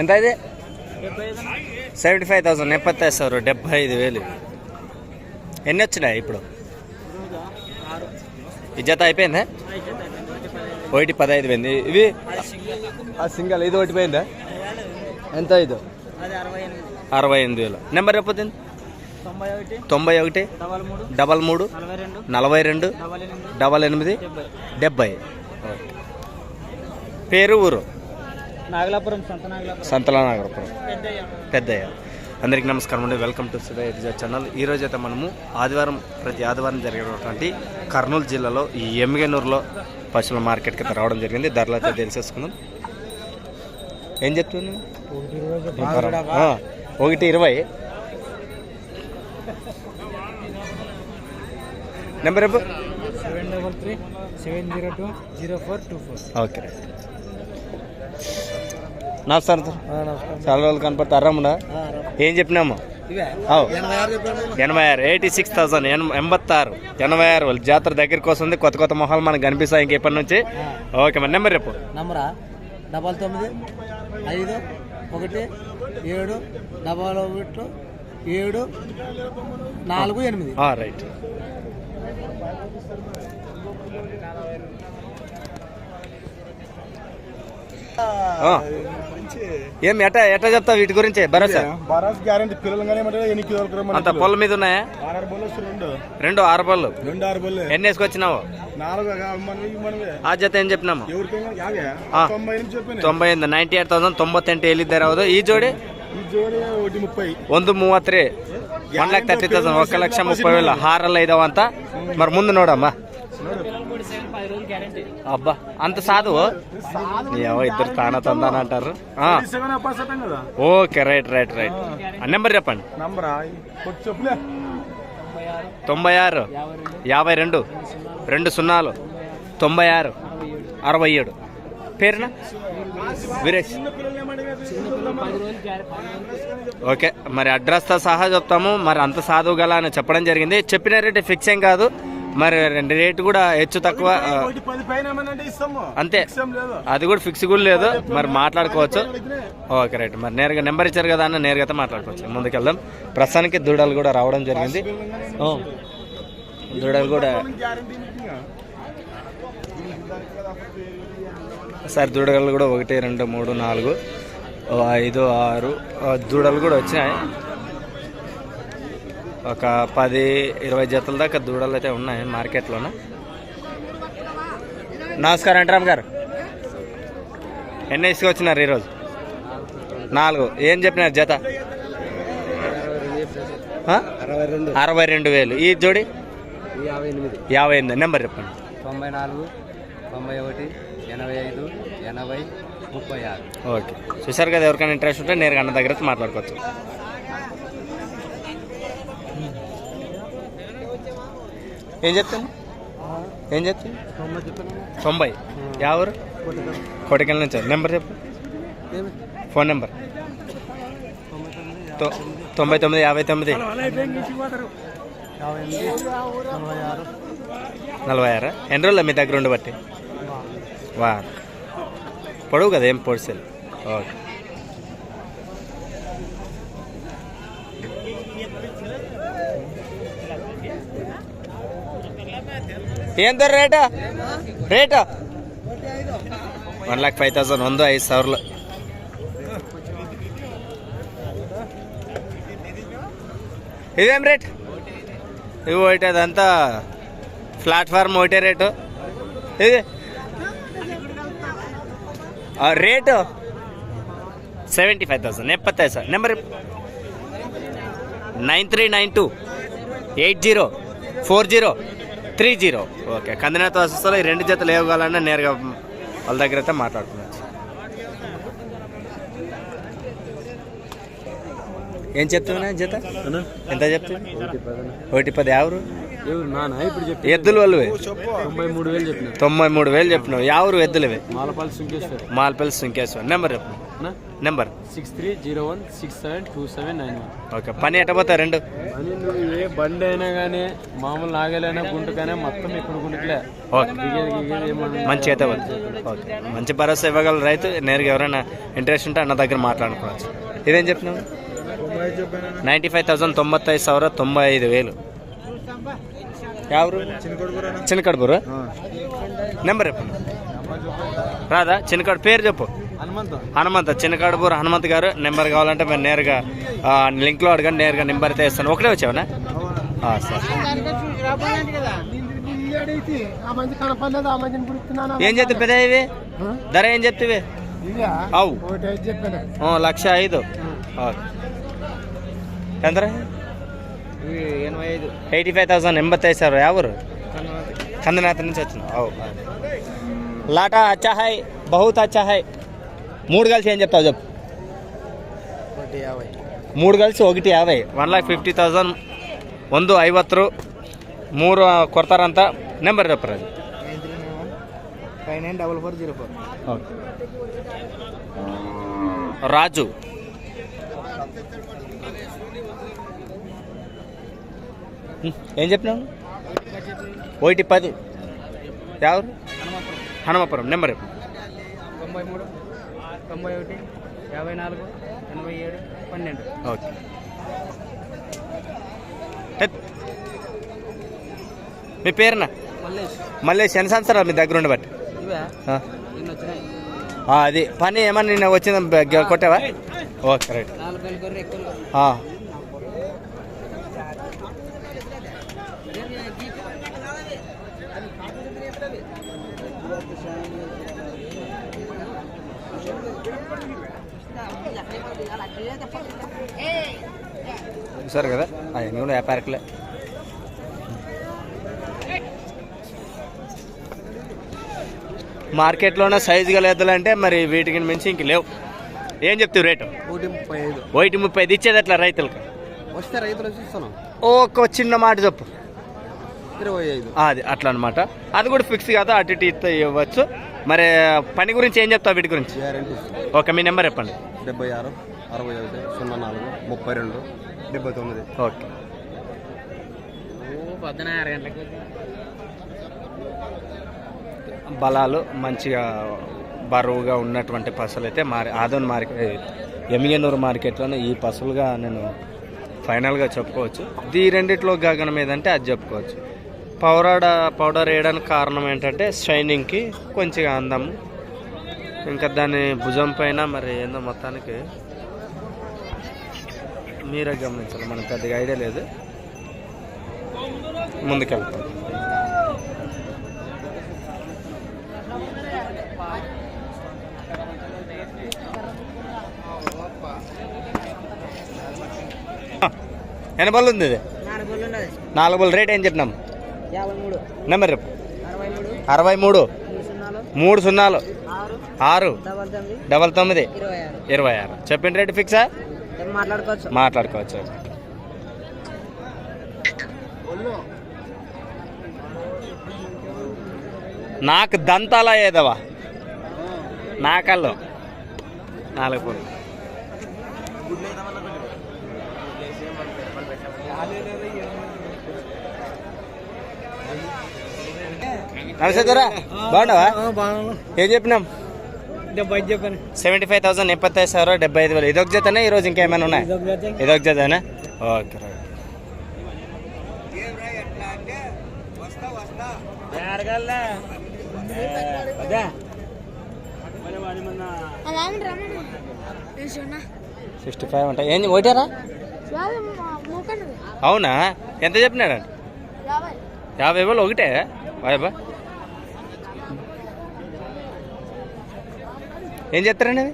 ఎంత ఇది? Seventy five thousand ఎప్పత్తైదు సార్ డెబ్బై ఐదు వేలు ఎన్ని వచ్చినాయి ఇప్పుడు? ఈ జత అయిపోయిందా? ఒకటి పదహైదు పోయింది. ఇవి ఆ సింగల్ ఇది ఒకటి పోయిందా? ఎంత ఇది అది అరవై ఎనిమిది వేలు. నెంబర్ చెప్పొద్దు తొంభై ఒకటి తొంభై ఒకటి డబల్ మూడు నలభై రెండు డబల్ ఎనిమిది డెబ్బై. పేరు ఊరు? నాగలాపురం సంత నాగలాపురం. సంతలా పెద్దయ్య పెద్దయ్య. అందరికీ నమస్కారం అండి. Welcome to Sudha exact channel ఈ రోజు అయితే మనము ఆదివారం ప్రతి ఆదివారం జరిగేటటువంటి కర్నూలు జిల్లాలో ఈ ఎమ్మిగనూరులో పశువుల మార్కెట్కి అయితే రావడం జరిగింది. ధరలు అయితే తెలిసేసుకుందాం. ఏం చెప్తున్నాను ఒకటి ఇరవై. నెంబర్ చెప్పు. Seven double three seven zero two zero four two four. Okay. నమస్కారం సార్. చాలా రోజులు కనపడతా. అర్రముడా ఏం చెప్పినాము? ఎనభై ఆరు ఎనభై ఆరు. ఎయిటీ సిక్స్ థౌసండ్ ఎంబత్తారు. ఎనభై ఆరు. వాళ్ళు జాతర దగ్గరికి వస్తుంది. కొత్త కొత్త మొహాలు మనకు కనిపిస్తాయి ఇంక ఇప్పటి నుంచి ఓకే మరి నెంబర్ రేపు నంబరా? డబల్ తొమ్మిది ఐదు ఒకటి ఏడు డబల్ ఒకటి ఏడు నాలుగు ఎనిమిది. రైట్. ఏం ఎట ఎట చెప్తావు వీటి గురించి? భరోసా? అంత పొలం మీద ఉన్నాయా? రెండు. ఆరు పళ్ళు రెండు ఆరు పళ్ళు ఎన్ని వేసుకొచ్చినావు? ఆ జత ఏం చెప్పినాము? తొంభై ఎనిమిది నైన్టీ ఎయిట్ థౌసండ్ ತೊಂಬತ್ತೆಂಟು ಎಲ್ಲಿದ್ದಾರೆ ಹೌದು ఈ జోడి? ಒಂದು ಮೂವತ್ತರಿ one one lakh thirty thousand ఒక లక్ష ముప్పై ಹಾರಲ್ಲ హారాలు ಅಂತ మరి ಮುಂದೆ ನೋಡಮ್ಮ అబ్బా అంత సాధు ఏవో ఇద్దరు తాన తందాన అంటారు. Okay right right right. ఆ. నెంబర్ చెప్పండి. తొంభై ఆరు యాభై రెండు రెండు సున్నాలు తొంభై ఆరు అరవై ఏడు. పేరున? వీరేష్. ఓకే మరి అడ్రస్తో సహా చెప్తాము. మరి అంత సాధువు గల అని చెప్పడం జరిగింది. చెప్పిన రేటు ఫిక్స్ ఏం కాదు. మరి రెండు రేటు కూడా హెచ్చు తక్కువ అంతే. అది కూడా ఫిక్స్ కూడా లేదు. మరి మాట్లాడుకోవచ్చు. Okay right. మరి నేరుగా నెంబర్ ఇచ్చారు కదా అన్న నేరుగా అయితే మాట్లాడుకోవచ్చు. ముందుకెళ్దాం. ప్రస్తుతానికి దూడలు కూడా రావడం జరిగింది. దూడలు కూడా సార్ దూడలు కూడా ఒకటి రెండు మూడు నాలుగు ఐదు ఆరు దూడలు కూడా వచ్చినాయి. ఒక పది ఇరవై జతల దాకా దూడలు అయితే ఉన్నాయి మార్కెట్లోన. నమస్కారం అంటరామ్ గారు. ఎన్ని ఇసుకొచ్చినారు ఈరోజు? నాలుగు. ఏం చెప్పినారు జత? అరవై రెండు అరవై రెండు వేలు. ఈ జోడి? యాభై ఎనిమిది. నెంబర్ చెప్పండి. తొంభై నాలుగు తొంభై ఒకటి ఎనభై ఐదు ఎనభై ముప్పై ఆరు. ఓకే. చూసారు కదా ఎవరికైనా ఇంట్రెస్ట్ ఉంటే నేరుగా అన్న దగ్గర మాట్లాడుకోవచ్చు. ఏం చెప్తాను ఏం చెప్తాను తొంభై ఎవరు? కోటికల్ నుంచి నెంబర్ చెప్పు. Phone number. తొంభై తొమ్మిది యాభై తొమ్మిది. నలభై ఆరు. ఎన్ని రోజులు మీ దగ్గర ఉండబట్టి? వా పొడవు కదా ఏం పొడిసేది ఓకే. ಏನ್ ದರ rate rate one lakh five thousand ಒಂದು ಐದು ಸಾವಿರ ఇదేం రేట్ ఇవి ఒకటి అదంతా ప్లాట్ఫామ్ ఒకటే రేటు ఇది ఆ, ರೇಟು ಸೆವೆಂಟಿ ಫೈವ್ ತೌಸಂಡ್ ಎಪ್ಪತ್ತೈದು ಸಾವಿರ number nine three nine two eight zero four zero Three zero. Okay. కందినేత వస్తువులు ఈ రెండు జతలు ఇవ్వగలన్నా నేరుగా వాళ్ళ దగ్గర అయితే మాట్లాడుకోవచ్చు. ఏం చెప్తున్నా జత? ఎంత చెప్తున్నా ఒకటి పది ఎవరు? ఎద్దుల వాళ్ళు తొంభై మూడు వేలు చెప్పినావు ఎవరు ఎద్దులవే మాలపల్లి సుంకేశ్వర్. మాలపల్లి సుంకేశ్వర్. నెంబర్ చెప్పిన number. Six three zero one six seven two seven nine one. Okay పని ఎట్టబోతా రెండు? ఏ బండి అయినా కానీ మామూలు నాగలైనా కానీ మొత్తం ఇక్కడ గుంటలే. ఓకే. మంచి అయితే ఓకే. మంచి భరోసా ఇవ్వగల రైతు నేరుగా ఎవరైనా ఇంట్రెస్ట్ ఉంటే అన్న దగ్గర మాట్లాడుకోవచ్చు. ఇదేం చెప్పినావు? నైంటీ ఫైవ్ థౌసండ్ తొంభై ఐదు సవర తొంభై ఐదు వేలు. చిన్నకడుపురు నెంబర్ చెప్పు రాదా చిన్నకడు పేరు చెప్పు హనుమంత్ హనుమంత్ చిన్నకడుపూరు హనుమంత్ గారు నెంబర్ కావాలంటే మీరు నేరుగా లింక్లో అడగండి నేరుగా నెంబర్ అయితే ఇస్తాను ఒకటే వచ్చావనా సరే ఏం చెప్తే పెద్ద ఇవి ధర ఏం చెప్తే ఇదా అవు లక్ష ఐదు ఎంత ఎయిటీ ఫైవ్ థౌసండ్ ఎంబత్తైదు సార్ ఎవరు కందనాథ నుంచి వచ్చిన అవు లాటా అచ్చా హై బహుత్ అచ్చా హై మూడు కలిసి ఏం చెప్తావు చెప్పు ఒకటి యాభై ಮೂರು కలిసి ఒకటి యాభై వన్ ಲ್ಯಾಕ್ ಫಿಫ್ಟಿ ತೌಸಂಡ್ ಒಂದು ಐವತ್ತು ಮೂರು ಕೊಡ್ತಾರಂತ ನೆಂಬರ್ చెప్పరు అది five nine double four zero four okay ఏం చెప్పినావు? ఒకటి పది. ఎవరు? హనుమపురం. నెంబర్ తొంభై మూడు తొంభై ఒకటి యాభై నాలుగు ఎనభై ఏడు పన్నెండు. ఓకే. మీ పేరునా? మల్లేష్. ఎన్ని సంవత్సరాలు మీ దగ్గర ఉండబట్టి? అది. పని ఏమన్నా నిన్న వచ్చింది? కొట్టావా ఓకే రైట్ నాలుగు వేలు కొర్రె ఎక్కువ ఆ. చూసారు కదా? అవన్నీ కూడా వ్యాపారకులే మార్కెట్లోనే సైజు గల ఎద్దులు అంటే మరి వీటికి మించి ఇంక లేవు. ఏం చెప్తావు రేటు? ఒకటి ముప్పై ఐదు. ఒకటి ముప్పై ఐదు ఇచ్చేది ఎట్లా రైతులకు? వస్తే రైతులు చూస్తాను ఒక చిన్న మాట చెప్పు. ఇరవై ఐదు. ఆ, అది అట్లా అనమాట అది కూడా ఫిక్స్ కాదు అటు ఇటు ఇస్తే ఇవ్వచ్చు. మరి పని గురించి ఏం చెప్తావు వీటి గురించి? గ్యారంటీ. ఓకే మీ నెంబర్ చెప్పండి. డెబ్బై ఆరు అరవై ఒకటి సున్నా నాలుగు ముప్పై రెండు డెబ్బై తొమ్మిది. ఓకే. బలాలు మంచిగా బరువుగా ఉన్నటువంటి పసులు అయితే మారి ఆదోన్ మార్కెట్ ఎమిగనూరు మార్కెట్లోనే ఈ పసులుగా నేను ఫైనల్గా చెప్పుకోవచ్చు. ఈ రెండిట్లో గగనం ఏదంటే అది చెప్పుకోవచ్చు. పౌడర్ పౌడర్ వేయడానికి కారణం ఏంటంటే షైనింగ్కి కొంచెం అందం. ఇంకా దాని భుజం పైన మరి ఏందో మొత్తానికి మీరే గమనించాలి మనకు పెద్దగా ఐడియా లేదు. ముందుకెళ్తాం. ఎన్ని బళ్ళు ఉంది నాలుగు బళ్ళు రేట్ ఏం చెప్పినాం? నెంబర్ అరవై మూడు. మూడు. సున్నాలు. ఆరు. డబల్ తొమ్మిది. ఇరవై ఆరు. చెప్పిన రేటు ఫిక్సా? మాట్లాడుకోవచ్చు? మాట్లాడుకోవచ్చు. నాకు దంతాల ఏదవా? నాకల్లో నాలుగు పూలు. నమస్తేరా బాగున్నావా? ఏం చెప్పినాం? డెబ్బై చెప్పాను. సెవెంటీ ఫైవ్ థౌసండ్ ఎప్పత్తై సార్ డెబ్బై ఐదు వేలు. ఇదొక జతనే? ఈరోజు ఇంకేమైనా ఉన్నాయి? ఇదొక జతనే? ఓకే సిక్స్టీ ఫైవ్ అంట ఏం ఓటారా? అవునా? ఎంత చెప్పినాడు? యాభై. వేలు ఒకటే? వాయబా ఏం చెప్తారండి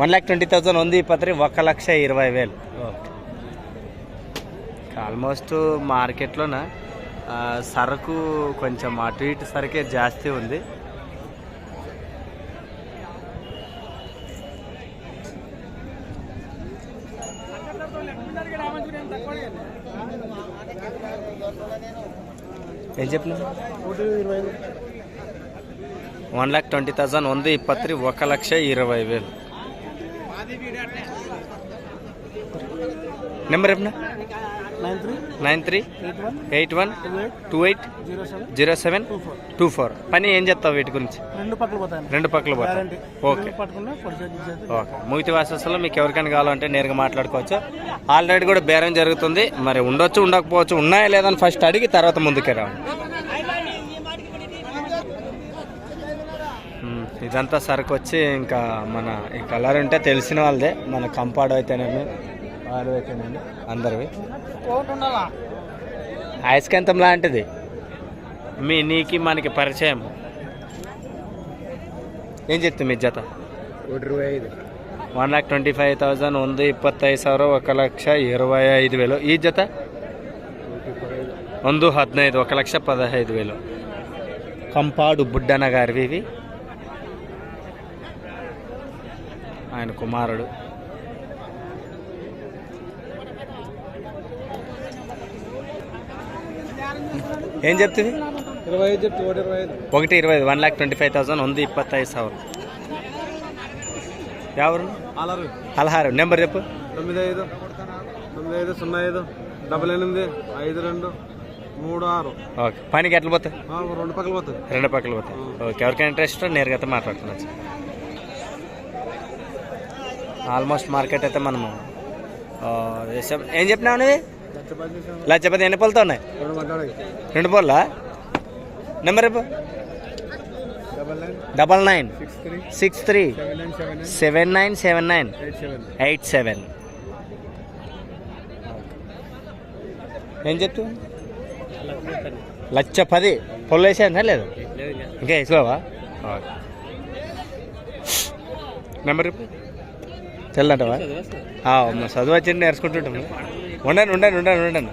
వన్ ల్యాక్ ట్వంటీ థౌసండ్ ఉంది పత్రి ఒక లక్ష ఇరవై వేలు. ఆల్మోస్ట్ మార్కెట్లోన? సరుకు కొంచెం అటు ఇటు సరుకే జాస్తి ఉంది. ఏం చెప్పిన వన్ ಲ್ಯಾಕ್ ಟ್ವೆಂಟಿ ತೌಸಂಡ್ ಒಂದು ಇಪ್ಪತ್ತು ఒక లక్ష ఇరవై వేలు నెంబర్ చెప్పిన nine three nine three eight one eight one two eight two eight zero seven zero seven two four two four పని ఏం చెప్తావు వీటి గురించి రెండు పక్కలు పోతాయి రెండు పక్కల పోతా గ్యారంటీ ఓకే పట్టుకున్నా పొడి చేతి చేతి ఓకే మూగితి వాసస్సులో మీకు ఎవరికైనా కావాలంటే నేరుగా మాట్లాడుకోవచ్చు ఆల్రెడీ కూడా బేరం జరుగుతుంది మరి ఉండొచ్చు ఉండకపోవచ్చు ఉన్నాయా లేదని ఫస్ట్ అడిగి తర్వాత ముందుకే రావాలి ఉమ్, ఇదంతా సరుకు వచ్చి ఇంకా మన ఈ కలర్ ఉంటే తెలిసిన వాళ్ళదే మన కంపాడు అయితేనేమి వారు అయితేనేమి అందరివి అయస్కాంతం లాంటిది మీ నీకి మనకి పరిచయం ఏం చెప్తుంది మీ జత ఒకటి ఇరవై ఐదు one lakh twenty five thousand ಒಂದು ಇಪ್ಪತ್ತೈದು ಸಾವಿರ ఒక లక్ష ఇరవై ఐదు వేలు ఈ జత ಒಂದು ಹದಿನೈದು ఒక లక్ష పదహైదు వేలు కంపాడు బుడ్డన్న గారివి ఇవి ఆయన కుమారుడు. ఏం చెప్తుంది? ఇరవై ఐదు చెప్తే ఒకటి ఇరవై ఐదు ఒకటి ఇరవై ఐదు one lakh twenty five thousand ఉంది ఇప్పత్తైదు సవరం ఎవరు? అలహారు అలహారు. నెంబర్ చెప్పు. తొమ్మిది ఐదు తొమ్మిది ఐదు సున్నా ఐదు డబల్ ఎనిమిది ఐదు రెండు మూడు ఆరు. ఓకే. పనికి ఎట్లా పోతాయి? రెండు పక్కలు పోతాయి. రెండు పక్కలు పోతాయి. ఓకే. ఎవరికైనా ఇంట్రెస్ట్ నేరుగా అయితే మాట్లాడుతున్నాను ఆల్మోస్ట్ మార్కెట్ అయితే మనము వేసాం. ఏం చెప్పినావు నువ్వు? లచ్చ పది ఎన్ని పళ్ళతో ఉన్నాయి? రెండు పళ్ళా number double nine. Six three. Seven nine seven nine. Eight seven. ఏం చెప్తూ లచ్చ పది పొల్లు వేసానా లేదు. ఇంకా వేసుకోవా? నెంబర్ చెప్పు. తెల్లంటవా? చదువు వచ్చి నేర్చుకుంటుంటాము. ఉండండి ఉండండి ఉండండి ఉండండి.